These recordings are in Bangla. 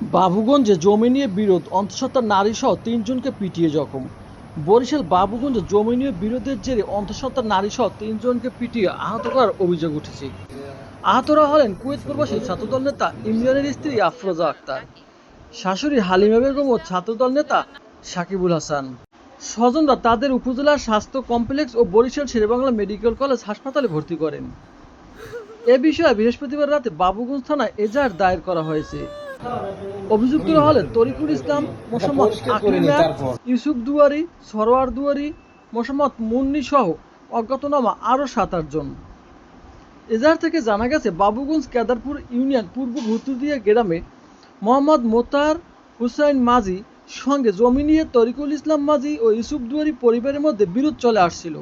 বাবুগঞ্জে জমি নিয়ে বিরোধ, অন্তঃসত্ত্বা নারী সহ তিনজনকে পিটিয়ে জখম। বরিশাল বাবুগঞ্জে জমি নিয়ে বিরোধের জেরে অন্তঃসত্ত্বা নারী সহ তিনজনকে পিটিয়ে আহত করার অভিযোগ উঠেছে। আহতরা হলেন কুয়েত প্রবাসী ছাত্রদল নেতা ইমরানের স্ত্রী আফরোজা আক্তার, শাশুড়ি হালিমা বেগম ও ছাত্রদল নেতা সাকিবুল হাসান। স্বজনরা তাদের উপজেলার স্বাস্থ্য কমপ্লেক্স ও বরিশাল শেরেবাংলা মেডিকেল কলেজ হাসপাতালে ভর্তি করেন। এ বিষয়ে বৃহস্পতিবার রাতে বাবুগঞ্জ থানায় এজাহার দায়ের করা হয়েছে। অভিযুক্তরা হলেন তরিকুল ইসলাম মোসাম্মদ আকলিমা ইউসুফ দুয়ারি সরোয়ার দুয়ারি মোসাম্মদ মুন্নি সহ অজ্ঞাতনামা আরও সাত আটজন এজাহার থেকে জানা গেছে বাবুগঞ্জ কেদারপুর ইউনিয়ন পূর্ব ভুতুদিয়া গ্রামে মোহাম্মদ মোতার হুসাইন মাঝি সঙ্গে জমি নিয়ে তরিকুল ইসলাম মাঝি ও ইউসুফ দুয়ারি পরিবারের মধ্যে বিরোধ চলে আসছিল।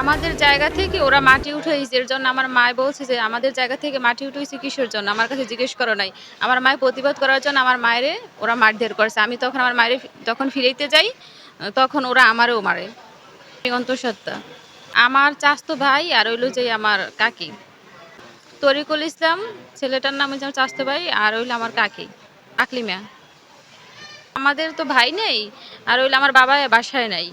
আমাদের জায়গা থেকে ওরা মাটি উঠাইছে, এর জন্য আমার মায় বলছে যে আমাদের জায়গা থেকে মাটি উঠাইছে কিসের জন্য? আমার কাছে জিজ্ঞেস করো নাই। আমার মায়ের প্রতিবাদ করার জন্য আমার মায়েরে ওরা মারধর করছে। আমি তখন আমার মায়ের যখন ফিরাইতে যাই, তখন ওরা আমারও মারে। অন্তঃসত্ত্বা আমার চাস্তো ভাই আর হইল যে আমার কাকি। তরিকুল ইসলাম, ছেলেটার নাম হচ্ছে আমার চাস্তো ভাই, আর হইল আমার কাকি, আকলিমা। আমাদের তো ভাই নেই, আর হইল আমার বাবা বাসায় নাই।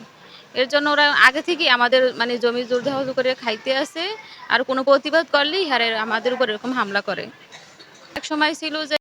এর জন্য ওরা আগে থেকেই আমাদের মানে জমি জোরদাহত করে খাইতে আসে আর কোনো প্রতিবাদ করলেই হারে আমাদের উপর এরকম হামলা করে। এক সময় ছিল যে